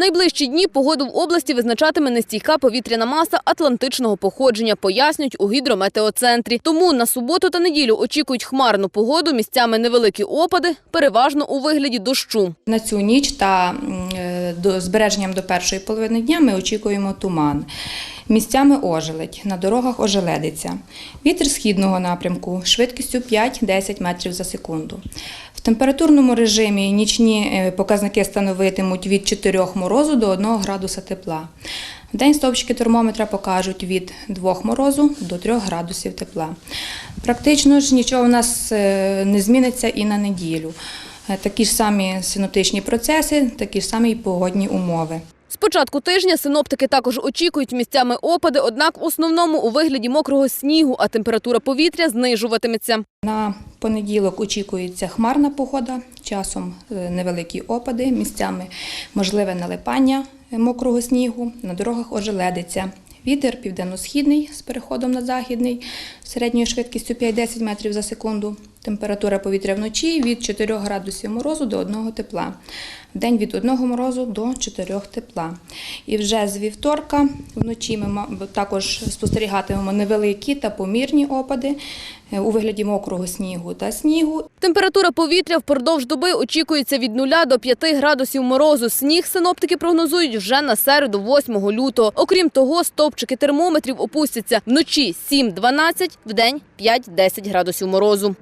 Найближчі дні погоду в області визначатиме нестійка повітряна маса атлантичного походження, пояснюють у гідрометеоцентрі. Тому на суботу та неділю очікують хмарну погоду, місцями невеликі опади, переважно у вигляді дощу. На цю ніч та до збереженням до першої половини дня ми очікуємо туман. Місцями ожеледь, на дорогах ожеледиться. Вітер східного напрямку швидкістю 5-10 метрів за секунду. В температурному режимі нічні е, показники становитимуть від 4 морозу до 1 градуса тепла. В день стовпчики термометра покажуть від 2 морозу до 3 градусів тепла. Практично ж нічого у нас е, не зміниться і на неділю. Е, Такі ж самі синоптичні процеси, такі ж самі й погодні умови. З початку тижня синоптики також очікують місцями опади, однак в основному у вигляді мокрого снігу, а температура повітря знижуватиметься. На понеділок очікується хмарна погода, часом е, невеликі опади, місцями можливе налипання е, мокрого снігу, на дорогах ожеледиться. Вітер південно-східний з переходом на західний середньою швидкістю 5-10 метрів за секунду. Температура повітря вночі від 4 градусів морозу до 1 тепла. Вдень від 1 морозу до 4 тепла. І вже з вівторка вночі ми також спостерігатимемо невеликі та помірні опади е, у вигляді мокрого снігу та снігу. Температура повітря впродовж доби очікується від 0 до 5 градусів морозу. Сніг синоптики прогнозують вже на середу 8 лютого. Окрім того, стовпчики термометрів опустяться вночі 7-12, вдень 5-10 градусів морозу.